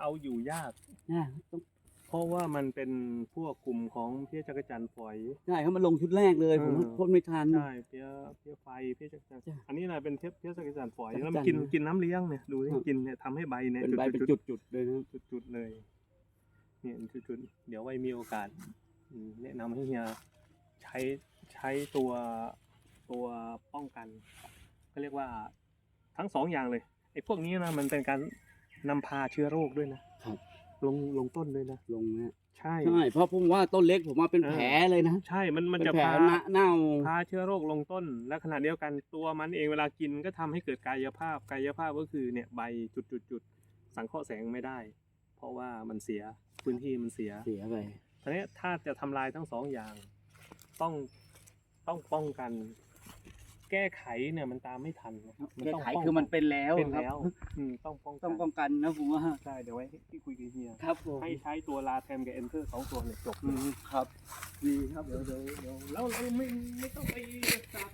เอาอยู่ยาก นะต้องเพราะว่ามันเป็นพวกกลุ่มของเพี้ยจักรจันทร์ฝอย ใช่เขามาลงชุดแรกเลย ผมเออพ่นไม่ทัน ใช่เพี้ยเพี้ยไฟเพี้ยจักรจันทร์จ้ะอันนี้นะเป็นเพี้ยเพี้ยจักรจันทร์ฝอยจักรจันทร์แล้วมันกินกินน้ำเลี้ยงเนี่ยดูที่ครับ กินเนี่ยทำให้ใบเนี่ยเป็นใบเป็นจุดจุดๆเลยนะจุดจุดๆเลยเนี่ยจุดจุดๆเดี๋ยวไว้มีโอกาสอืมแนะนำให้เฮียใช้ใช้ตัวตัวป้องกันก็เรียกว่าทั้งสองอย่างเลยไอ้พวกนี้นะมันเป็นการ นำพาเชื้อโรคด้วยนะครับ ลงลงต้นด้วยนะ ลงนะใช่ ใช่เพราะผมว่าต้นเล็กผมว่าเป็นเออแผลเลยนะใช่ มันมันเป็นจะแผลพาหน้าเน่า พาเชื้อโรคลงต้น และขณะเดียวกันตัวมันเองเวลากินก็ทำให้เกิดกายภาพ กายภาพก็คือเนี่ยใบจุดจุดจุดๆสังเคราะห์แสงไม่ได้ เพราะว่ามันเสียพื้นที่มันเสีย เสียไปทีนี้ถ้าจะทำลายทั้งสองอย่าง ต้องต้องป้องกัน แก้ไขเนี่ยมันตามไม่ทันนะมันแก้ต้องไขป้งคือมันเป็นแล้วเป็นครับแล้วอืมต้องป้องกัต้องนป้องกันนะผมว่าใช่เดี๋ยวไว้ที่คุยกับเฮียครับผมให้ใช้ตัวลาแทมกับเอนเตอร์สองตัวเนี่ยจบ อืมครับดีครับเดี๋ยวเดี๋ยวเดี๋ยวแล้วเราไม่ไม่ต้องไปจับ